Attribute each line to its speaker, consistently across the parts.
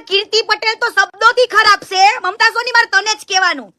Speaker 1: પણ કીર્તિ પટેલ તો શબ્દોથી ખરાબ છે. મમતા સોની, મારે તને જ કહેવાનું.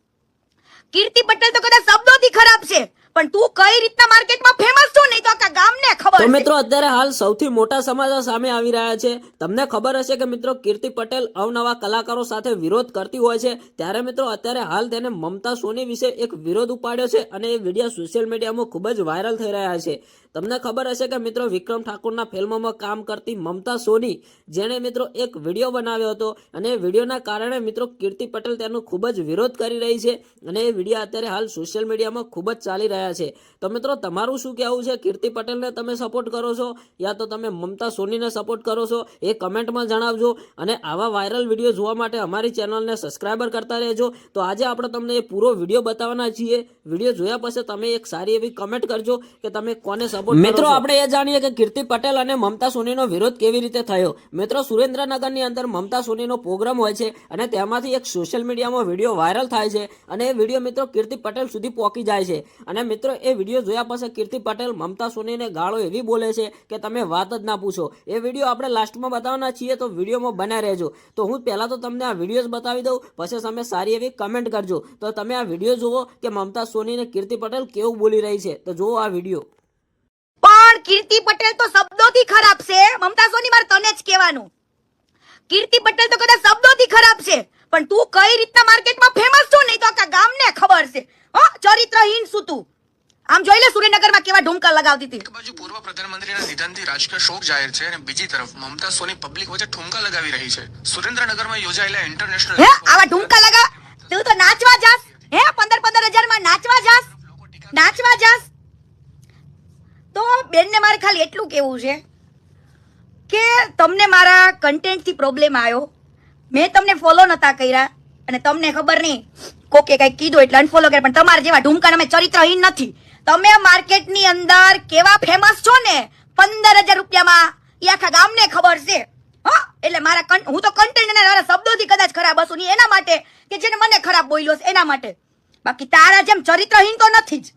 Speaker 1: કીર્તિ પટેલ તો કદાચ શબ્દોથી ખરાબ છે. પણ તું કઈ રીતના માર્કેટમાં ફેમસ છો નહીં તો આખા ગામને ખબર
Speaker 2: તો મિત્રો અત્યારે હાલ સૌથી મોટા સમાચાર સામે આવી રહ્યા છે. તમને ખબર હશે કે મિત્રો કીર્તિ પટેલ અવનવા કલાકારો સાથે વિરોધ કરતી હોય છે. ત્યારે મિત્રો અત્યારે હાલ તેને મમતા સોની વિશે એક વિરોધ ઉપાડ્યો છે અને એ વીડિયો સોશિયલ મીડિયામાં ખૂબ જ વાયરલ થઈ રહ્યા છે. તમને ખબર હશે કે મિત્રો વિક્રમ ઠાકોરના ફિલ્મોમાં કામ કરતી મમતા સોની જેણે મિત્રો એક વીડિયો બનાવ્યો હતો અને એ વિડીયોના કારણે મિત્રો કીર્તિ પટેલ તેનો ખૂબ જ વિરોધ કરી રહી છે અને એ વીડિયો અત્યારે હાલ સોશિયલ મીડિયામાં ખૂબ જ ચાલી રહ્યા છે. તો મિત્રો તમારું શું કહેવું છે? કીર્તિ પટેલને તમે સપોર્ટ કરો છો યા તો તમે મમતા સોનીને સપોર્ટ કરો છો એ કમેન્ટમાં જણાવજો. અને આવા વાયરલ વીડિયો જોવા માટે અમારી ચેનલને સબસ્ક્રાઈબર કરતા રહેજો. તો આજે આપણે તમને એ પૂરો વીડિયો બતાવવાના છીએ. વીડિયો જોયા પછી તમે એક સારી એવી કમેન્ટ કરજો કે તમે કોને સપોર્ટ મિત્રો આપણે એ જાણીએ કે કીર્તિ પટેલ અને મમતા સોનીનો વિરોધ કેવી રીતે થયો? મિત્રો સુરેન્દ્રનગરની અંદર મમતા સોનીનો પ્રોગ્રામ હોય છે અને તેમાંથી એક સોશિયલ મીડિયામાં વીડિયો વાયરલ થાય છે અને એ વીડિયો મિત્રો કીર્તિ પટેલ સુધી પહોંચી જાય છે. અને મિત્રો એ વીડિયો જોયા પછી કીર્તિ પટેલ મમતા સોનીને ગાળો એવી બોલે છે કે તમે વાત જ ના પૂછો. એ વીડિયો આપણે લાસ્ટમાં બતાવવાના છીએ, તો વિડીયોમાં બન્યા રહેજો. તો હું પહેલાં તો તમને આ વીડિયો બતાવી દઉં, પછી તમે સારી એવી કમેન્ટ કરજો. તો તમે આ વીડિયો જુઓ કે મમતા સોનીને કીર્તિ પટેલ કેવું બોલી રહી છે. તો જુઓ આ વીડિયો.
Speaker 1: પણ કીર્તિ પટેલ તો શબ્દોથી ખરાબ છે. મમતા, સોની મારે તને જ કહેવાનું. કીર્તિ પટેલ તો કદાચ શબ્દોથી ખરાબ છે. પણ તું કઈ રીતના માર્કેટમાં ફેમસ છો નહીં તો આખા ગામને ખબર છે હો ચરિત્રહીન શું તું આમ જોઈ લે સુરેન્દ્રનગરમાં કેવા ઢુમકા લગાવતી હતી.
Speaker 3: એક બાજુ પૂર્વ પ્રધાનમંત્રીના નિધનથી રાજકીય શોક જાહેર છે અને બીજી તરફ મમતા સોની પબ્લિક વચ્ચે ઠુમકા લગાવી રહી છે. સુરેન્દ્રનગરમાં યોજાયેલા ઇન્ટરનેશનલ
Speaker 1: હે આવા ઢુમકા લગા તું તો નાચવા જાસ. હે પંદર પંદર હજારમાં નાચવા જાસ. નાચવા જાસ. તો બેનને મારે ખાલી એટલું કેવું છે કે તમને મારા કન્ટેન્ટથી પ્રોબ્લેમ આવ્યો. મેં તમને ફોલો નતા કર્યા અને તમને ખબર નહીં કોકે કઈ કીધું એટલે અનફોલો કરે, પણ તમારા જેવા ઢુમકા અમે ચરિત્રહીન નથી. તમે માર્કેટની અંદર કેવા ફેમસ છો ને? પંદર હજાર રૂપિયામાં. એ આખા ગામને ખબર છે. હા? એટલે મારા હું તો કન્ટેન્ટ અને મારા શબ્દોથી કદાચ ખરાબ હશું એના માટે, કે જેને મને ખરાબ બોલ્યો છે, એના માટે. બાકી તારા જેમ ચરિત્રહીન તો નથી જ.